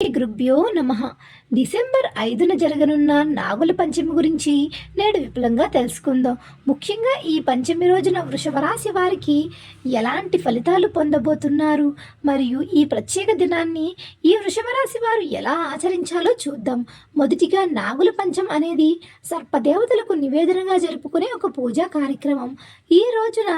శ్రీ గురుభ్యో నమ. డిసెంబర్ ఐదున జరగనున్న నాగుల పంచమి గురించి నేడు విపులంగా తెలుసుకుందాం. ముఖ్యంగా ఈ పంచమి రోజున వృషభ రాశి వారికి ఎలాంటి ఫలితాలు పొందబోతున్నారు? మరియు ఈ ప్రత్యేక దినాన్ని ఈ వృషభ రాశి వారు ఎలా ఆచరించాలో చూద్దాం. మొదటిగా నాగుల పంచం అనేది సర్పదేవతలకు నివేదనగా జరుపుకునే ఒక పూజా కార్యక్రమం. ఈ రోజున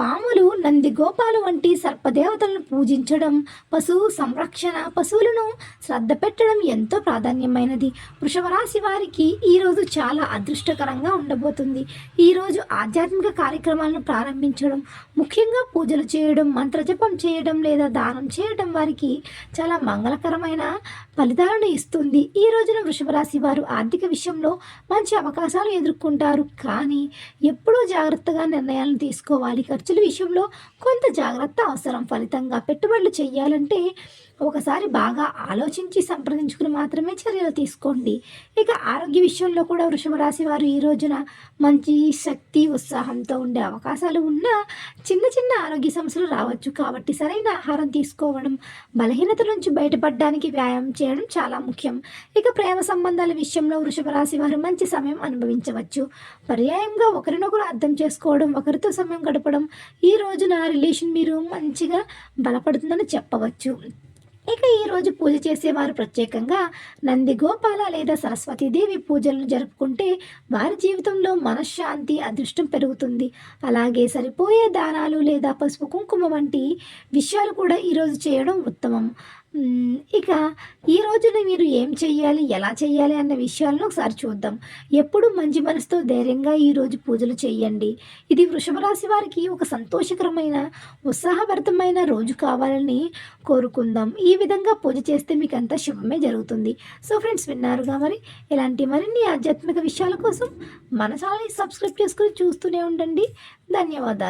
పాములు నంది గోపాలు వంటి సర్పదేవతలను పూజించడం పశువు సంరక్షణ పశువులను శ్రద్ధ పెట్టడం ఎంతో ప్రాధాన్యమైనది. వృషభరాశి వారికి ఈరోజు చాలా అదృష్టకరంగా ఉండబోతుంది. ఈరోజు ఆధ్యాత్మిక కార్యక్రమాలను ప్రారంభించడం ముఖ్యంగా పూజలు చేయడం మంత్రజపం చేయడం లేదా దానం చేయడం వారికి చాలా మంగళకరమైన ఫలితాలను ఇస్తుంది. ఈ రోజున వృషభరాశి వారు ఆర్థిక విషయంలో మంచి అవకాశాలు ఎదుర్కొంటారు. కానీ ఎప్పుడూ జాగ్రత్తగా నిర్ణయాలను తీసుకోవాలి. ఖర్చు ఖర్చుల విషయంలో కొంత జాగ్రత్త అవసరం. ఫలితంగా పెట్టుబడులు చేయాలంటే ఒకసారి బాగా ఆలోచించి సంప్రదించుకుని మాత్రమే చర్యలు తీసుకోండి. ఇక ఆరోగ్య విషయంలో కూడా వృషభ రాశి వారు ఈ రోజున మంచి శక్తి ఉత్సాహంతో ఉండే అవకాశాలు ఉన్నా చిన్న చిన్న ఆరోగ్య సమస్యలు రావచ్చు. కాబట్టి సరైన ఆహారం తీసుకోవడం బలహీనత నుంచి బయటపడడానికి వ్యాయామం చేయడం చాలా ముఖ్యం. ఇక ప్రేమ సంబంధాల విషయంలో వృషభ రాశి వారు మంచి సమయం అనుభవించవచ్చు. పర్యాయంగా ఒకరినొకరు అర్థం చేసుకోవడం ఒకరితో సమయం గడపడం ఈ రోజున రిలేషన్ మీరు మంచిగా బలపడుతుందని చెప్పవచ్చు. ఇక ఈరోజు పూజ చేసేవారు ప్రత్యేకంగా నంది గోపాల లేదా సరస్వతీదేవి పూజలను జరుపుకుంటే వారి జీవితంలో మనశ్శాంతి అదృష్టం పెరుగుతుంది. అలాగే సరిపోయే దానాలు లేదా పసుపు కుంకుమ వంటి విషయాలు కూడా ఈరోజు చేయడం ఉత్తమం. ఇక ఈ రోజున మీరు ఏం చెయ్యాలి ఎలా చేయాలి అన్న విషయాలను ఒకసారి చూద్దాం. ఎప్పుడు మంచి మనసుతో ధైర్యంగా ఈరోజు పూజలు చేయండి ఇది వృషభ రాశి వారికి ఒక సంతోషకరమైన ఉత్సాహభరితమైన రోజు కావాలని కోరుకుందాం. ఈ విధంగా పూజ చేస్తే మీకు అంతా శుభమే జరుగుతుంది. సో ఫ్రెండ్స్ విన్నారుగా మరి? ఇలాంటి మరిన్ని ఆధ్యాత్మిక విషయాల కోసం మన ఛానల్ని సబ్స్క్రైబ్ చేసుకుని చూస్తూనే ఉండండి. ధన్యవాదాలు.